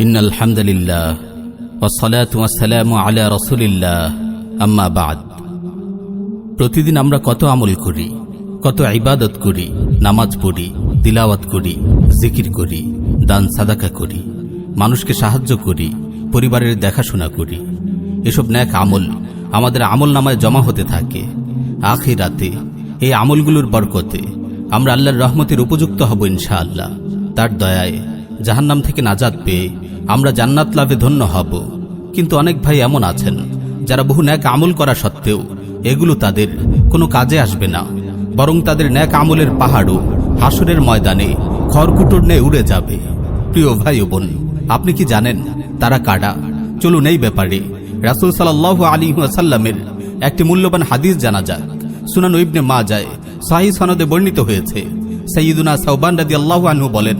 إن الحمد لله والصلاة والسلام على رسول الله أما بعد প্রতিদিন আমরা কত আমল করি কত ইবাদত করি নামাজ পড়ি তিলাওয়াত করি জিকির করি দান সাদাকা করি মানুষকে সাহায্য করি পরিবারের দেখাশোনা করি এসব ন্যাক আমল আমাদের আমল নামায় জমা হতে থাকে আখি রাতে এই আমলগুলোর বরকতে আমরা আল্লাহর রহমতের উপযুক্ত হব ইনশাআল্লাহ তার দয়ায় জাহান্নাম থেকে নাজাদ পেয়ে আমরা জান্নাত লাভে ধন্য হব। কিন্তু অনেক ভাই এমন আছেন, যারা বহু ন্যাক আমল করা সত্ত্বেও এগুলো তাদের কোনো কাজে আসবে না, বরং তাদের ন্যাক আমলের পাহাড়ও হাসরের ময়দানে খড়কুটোর নিয়ে উড়ে যাবে। প্রিয় ভাই ও বোন, আপনি কি জানেন তারা কাডা চলুন এই ব্যাপারে রাসুল সাল্লাহ আলী সাল্লামের একটি মূল্যবান হাদিস জানা যাক। সুনান ইবনে মা যায় সাহি সনদে বর্ণিত হয়েছে সৈয়দুনা সৌবান রাদি আল্লাহ আনহু বলেন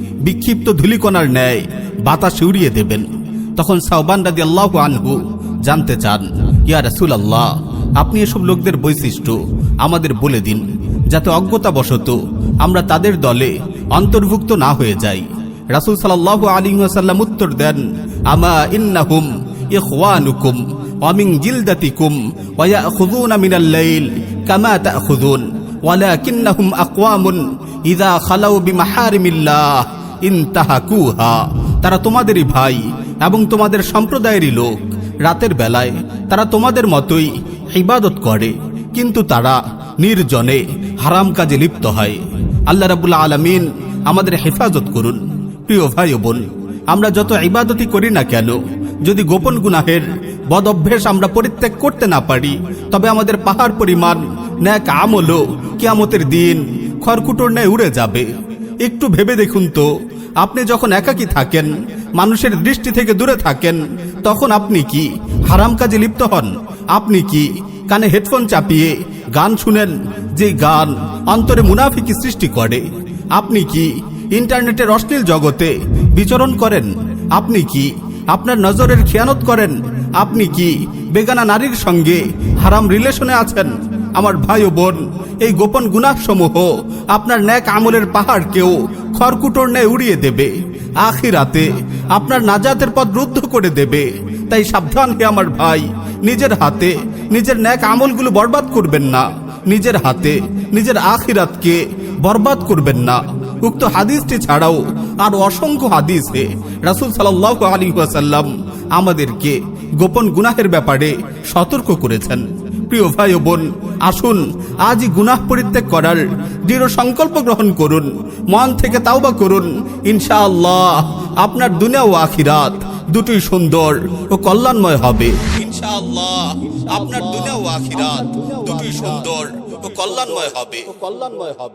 বিক্ষিপ্ত ধুলিকণার ন্যায় বাতাসে উড়িয়ে দেবেন। তখন সাহবান রাজি আল্লাহ আনহু জানতে চান, ইয়া রাসুল আল্লাহ আপনি এসব লোকদের বৈশিষ্ট্য আমাদের বলে দিন, যাতে অজ্ঞতাবশত আমরা তাদের দলে অন্তর্ভুক্ত না হয়ে যাই। রাসুল সাল্লাহ আলী সাল্লাম উত্তর দেন, আমা ইন্নাহুম ইখওয়ানুকুম অমিং জিলদাতিকুম ওয়া খুদুন আমিনাল্লাইল কামা তা কামা ওয়ালা কিন্নাহুম আকওয়ামুন ইদা খালাউ বিমাহারিমিল্লাহ। ইনতাহাকুহা। তারা তোমাদেরই ভাই এবং তোমাদের সম্প্রদায়েরই লোক। রাতের বেলায় তারা তোমাদের মতোই ইবাদত করে। কিন্তু তারা নির্জনে হারাম কাজে লিপ্ত হয়। আল্লাহ রাবুল্লা আলমিন আমাদের হেফাজত করুন। প্রিয় ভাই বোন, আমরা যত ইবাদতই করি না কেন, যদি গোপন গুনাহের বদ অভ্যেস আমরা পরিত্যাগ করতে না পারি, তবে আমাদের পাহাড় পরিমাণ, ন্যাক আমলো কিয়ামতের দিন খড়কুটোর ন্যায় উড়ে যাবে। একটু ভেবে দেখুন তো, আপনি যখন একাকী থাকেন, মানুষের দৃষ্টি থেকে দূরে থাকেন, তখন আপনি কি হারাম কাজে লিপ্ত হন? আপনি কি কানে হেডফোন চাপিয়ে গান শুনেন, যে গান অন্তরে মুনাফিকি সৃষ্টি করে? আপনি কি ইন্টারনেটের অশ্লীল জগতে বিচরণ করেন? আপনি কি আপনার নজরের খেয়ানত করেন? আপনি কি বেগানা নারীর সঙ্গে হারাম রিলেশনে আছেন? আমার ভাই ও বোন, এই গোপন গুনাহ সমূহ আপনার ন্যাক আমলের পাহাড়কেও খড়কুটোর ন্যায় উড়িয়ে দেবে। আখিরাতে আপনার নাজাতের পথ রুদ্ধ করে দেবে। তাই সাবধান হে আমার ভাই, নিজের হাতে নিজের ন্যাক আমলগুলো বরবাদ করবেন না। নিজের হাতে নিজের আখিরাতকে বরবাদ করবেন না। উক্ত হাদিসটি ছাড়াও আর অসংখ্য হাদিসে রাসুল সাল্লাহ আলী ওয়াসাল্লাম আমাদেরকে গোপন গুনাহের ব্যাপারে সতর্ক করেছেন। প্রিয় ভাই বোন, আসুন, আজই গুনাহ পরিত্যাগ করার দৃঢ় সংকল্প গ্রহণ করুন, মন থেকে তাওবা করুন। ইনশাআল্লাহ, আপনার দুনিয়া ও আখিরাত দুটোই সুন্দর ও কল্যাণময় হবে। ইনশাআল্লাহ, আপনার দুনিয়া ও আখিরাত দুটোই সুন্দর ও কল্যাণময় হবে কল্যাণময় হবে।